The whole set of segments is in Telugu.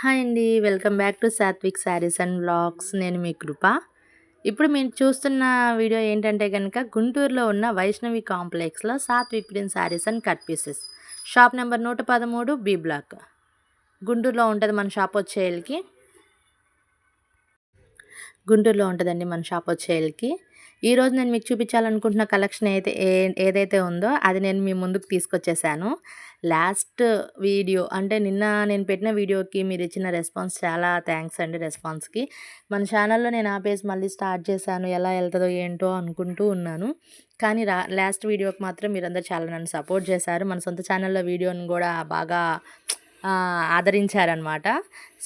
హాయ్ అండి. Welcome back to Satvik saris and blogs నేను మీ కృప. ఇప్పుడు మీరు చూస్తున్న వీడియో ఏంటంటే కనుక గుంటూరులో ఉన్న వైష్ణవి కాంప్లెక్స్లో Satvik prince saris and cut pieces. Shop number నూట పదమూడు బి బ్లాక్. గుంటూరులో ఉంటుంది మన షాప్ వచ్చేళ్ళకి గుంటూరులో ఉంటుందండి మన షాప్ వచ్చేళ్ళకి ఈరోజు నేను మీకు చూపించాలనుకుంటున్న కలెక్షన్ అయితే ఏ ఏదైతే ఉందో అది నేను మీ ముందుకు తీసుకొచ్చేసాను. లాస్ట్ వీడియో అంటే నిన్న నేను పెట్టిన వీడియోకి మీరు ఇచ్చిన రెస్పాన్స్ చాలా థ్యాంక్స్ అండి రెస్పాన్స్కి. మన ఛానల్లో నేను ఆ మళ్ళీ స్టార్ట్ చేశాను ఎలా వెళ్తుందో ఏంటో అనుకుంటూ ఉన్నాను. కానీ రా లాస్ట్ వీడియోకి మాత్రం మీరందరూ చాలా నన్ను సపోర్ట్ చేశారు. మన సొంత ఛానల్లో వీడియోని కూడా బాగా ఆదరించారనమాట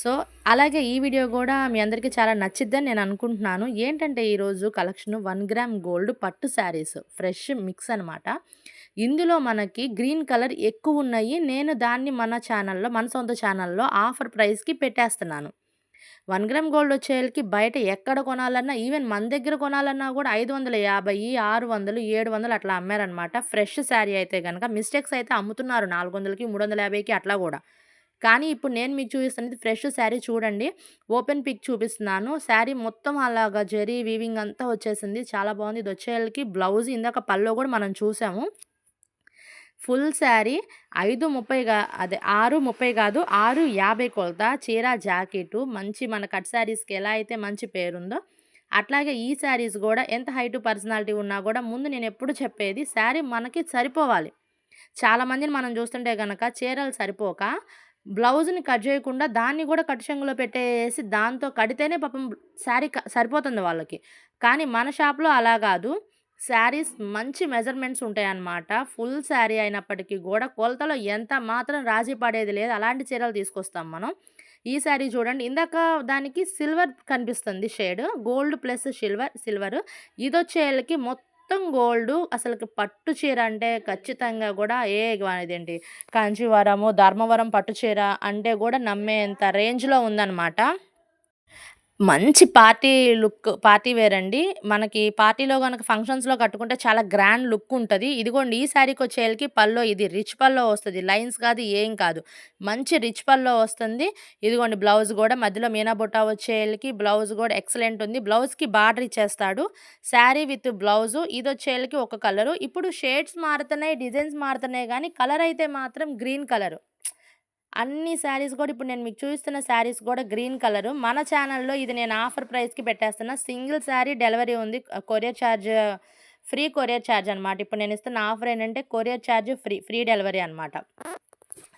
సో అలాగే ఈ వీడియో కూడా మీ అందరికీ చాలా నచ్చిద్దని నేను అనుకుంటున్నాను. ఏంటంటే ఈరోజు కలెక్షన్ వన్ గ్రామ్ గోల్డ్ పట్టు శారీస్ ఫ్రెష్ మిక్స్ అనమాట ఇందులో మనకి గ్రీన్ కలర్ ఎక్కువ ఉన్నాయి. నేను దాన్ని మన ఛానల్లో మన సొంత ఛానల్లో ఆఫర్ ప్రైస్కి పెట్టేస్తున్నాను. వన్ గ్రామ్ గోల్డ్ వచ్చేళ్ళకి బయట ఎక్కడ కొనాలన్నా ఈవెన్ మన దగ్గర కొనాలన్నా కూడా ఐదు వందల యాభై ఆరు వందలు ఏడు వందలు అట్లా అమ్మారనమాట ఫ్రెష్ శారీ అయితే కనుక మిస్టేక్స్ అయితే అమ్ముతున్నారు నాలుగు వందలకి మూడు వందల యాభైకి అట్లా కూడా. కానీ ఇప్పుడు నేను మీకు చూపిస్తున్నది ఫ్రెష్ శారీ చూడండి. ఓపెన్ పిక్ చూపిస్తున్నాను. శారీ మొత్తం అలాగా జరీ వీవింగ్ అంతా వచ్చేసింది. చాలా బాగుంది. ఇది వచ్చేళ్ళకి బ్లౌజ్ ఇందాక పల్లో కూడా మనం చూసాము. ఫుల్ శారీ ఐదు ముప్పైగా అదే ఆరు ముప్పై కాదు ఆరు యాభై కొలత చీర జాకెట్. మంచి మన కట్ శారీస్కి ఎలా అయితే మంచి పేరుందో అట్లాగే ఈ శారీస్ కూడా ఎంత హైటు పర్సనాలిటీ ఉన్నా కూడా ముందు నేను ఎప్పుడు చెప్పేది శారీ మనకి సరిపోవాలి. చాలామందిని మనం చూస్తుంటే కనుక చీరలు సరిపోక బ్లౌజ్ని కట్ చేయకుండా దాన్ని కూడా కట్ షంగులో పెట్టేసి దాంతో కడితేనే పాపం శారీ సరిపోతుంది వాళ్ళకి. కానీ మన షాప్లో అలా కాదు. శారీస్ మంచి మెజర్మెంట్స్ ఉంటాయన్నమాట. ఫుల్ శారీ అయినప్పటికీ కూడా కొలతలో ఎంత మాత్రం రాజీ పడేది లేదు. అలాంటి చీరలు తీసుకొస్తాం మనం. ఈ శారీ చూడండి. ఇందాక దానికి సిల్వర్ కనిపిస్తుంది shade. Gold plus silver silver. ఇదొచ్చేళ్ళకి మొత్తం మొత్తం గోల్డ్. అసలుకి పట్టు చీర అంటే ఖచ్చితంగా కూడా ఏ ఇదేంటి కాంచీవరము ధర్మవరం పట్టు చీర అంటే కూడా నమ్మేంత రేంజ్లో ఉందన్నమాట. మంచి పార్టీ లుక్ పార్టీ వేర్ అండి. మనకి పార్టీలో కనుక ఫంక్షన్స్‌లో కట్టుకుంటే చాలా గ్రాండ్ లుక్ ఉంటుంది ఇదిగోండి ఈ శారీకొచ్చేసరికి పల్లో ఇది రిచ్ పల్లో వస్తుంది లైన్స్ కాదు, ఏం కాదు. మంచి రిచ్ పల్లో వస్తుంది. ఇదిగోండి బ్లౌజ్ కూడా మధ్యలో మీనా బుట్ట వచ్చేళ్ళకి బ్లౌజ్ కూడా ఎక్సలెంట్ ఉంది. బ్లౌజ్‌కి బార్డర్ ఇచ్చేస్తాడు. శారీ విత్ బ్లౌజు ఇది వచ్చేళ్ళకి ఒక కలరు. ఇప్పుడు షేడ్స్ మారుతున్నాయి, డిజైన్స్ మారుతున్నాయి కానీ కలర్ అయితే మాత్రం గ్రీన్ కలరు. అన్ని శారీస్ కూడా ఇప్పుడు నేను మీకు చూపిస్తున్న శారీస్ కూడా గ్రీన్ కలర్. మన ఛానల్లో ఇది నేను ఆఫర్ ప్రైస్కి పెట్టేస్తున్నా. సింగిల్ శారీ డెలివరీ ఉంది. Courier charge free courier charge అనమాట ఇప్పుడు నేను ఇస్తున్న ఆఫర్ ఏంటంటే courier charge free free delivery అనమాట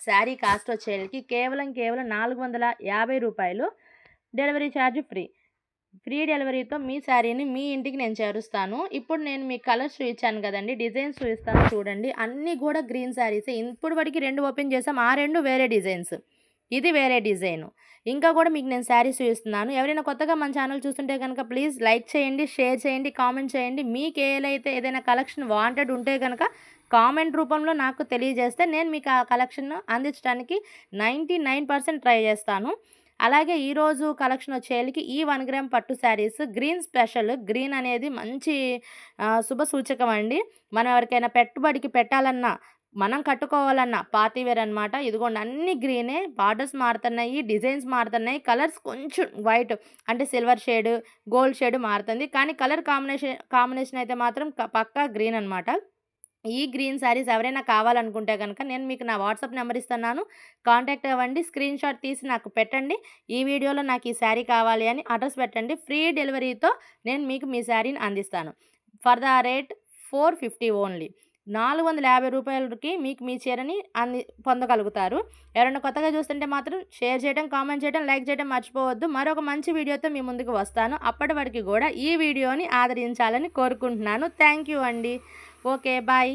శారీ కాస్ట్ వచ్చేకి కేవలం కేవలం నాలుగు వందల యాభై రూపాయలు డెలివరీ ఛార్జ్ ఫ్రీ. ఫ్రీ డెలివరీతో మీ శారీని మీ ఇంటికి నేను చేరుస్తాను. ఇప్పుడు నేను మీ కలర్స్ చూపించాను కదండి డిజైన్స్ చూపిస్తాను చూడండి. అన్నీ కూడా గ్రీన్ శారీస్. ఇప్పుడు వరకు రెండు ఓపెన్ చేసాం ఆ రెండు వేరే డిజైన్స్. ఇది వేరే డిజైన్. ఇంకా కూడా మీకు నేను శారీస్ చూపిస్తున్నాను ఎవరైనా కొత్తగా మన ఛానల్ చూస్తుంటే కనుక ప్లీజ్ లైక్ చేయండి షేర్ చేయండి కామెంట్ చేయండి. మీకు ఏదైతే ఏదైనా కలెక్షన్ వాంటెడ్ ఉంటే కనుక కామెంట్ రూపంలో నాకు తెలియజేస్తే నేను మీకు ఆ కలెక్షన్ అందించడానికి నైంటీ నైన్ పర్సెంట్ ట్రై చేస్తాను. అలాగే ఈరోజు కలెక్షన్ వచ్చేళ్ళకి ఈ వన్ గ్రామ్ పట్టు శారీస్ గ్రీన్ స్పెషల్ గ్రీన్ అనేది మంచి శుభ సూచకం అండి. మనం ఎవరికైనా పెట్టుబడికి పెట్టాలన్నా మనం కట్టుకోవాలన్న పాతివేర్ అనమాట ఇదిగోండి అన్ని గ్రీనే బార్డర్స్ మారుతున్నాయి డిజైన్స్ మారుతున్నాయి కలర్స్ కొంచెం వైట్ అంటే సిల్వర్ షేడ్ గోల్డ్ షేడ్ మారుతుంది. కానీ కలర్ కాంబినేషన్ కాంబినేషన్ అయితే మాత్రం పక్కా గ్రీన్ అనమాట ఈ గ్రీన్ శారీస్ ఎవరైనా కావాలనుకుంటే కనుక నేను మీకు నా వాట్సాప్ నెంబర్ ఇస్తున్నాను. కాంటాక్ట్ అవ్వండి. స్క్రీన్ షాట్ తీసి నాకు పెట్టండి. ఈ వీడియోలో నాకు ఈ శారీ కావాలి అని అడ్రస్ పెట్టండి. ఫ్రీ డెలివరీతో నేను మీకు మీ శారీని అందిస్తాను. For the rate four fifty only. నాలుగు వందల యాభై రూపాయలకి మీకు మీ చీరని అంది పొందగలుగుతారు. ఎవరైనా కొత్తగా చూస్తుంటే మాత్రం షేర్ చేయడం కామెంట్ చేయడం లైక్ చేయడం మర్చిపోవద్దు. మరొక మంచి వీడియోతో మీ ముందుకు వస్తాను. అప్పటి వరకు కూడా ఈ వీడియోని ఆదరించాలని కోరుకుంటున్నాను. థ్యాంక్ యూ అండి. Okay bye.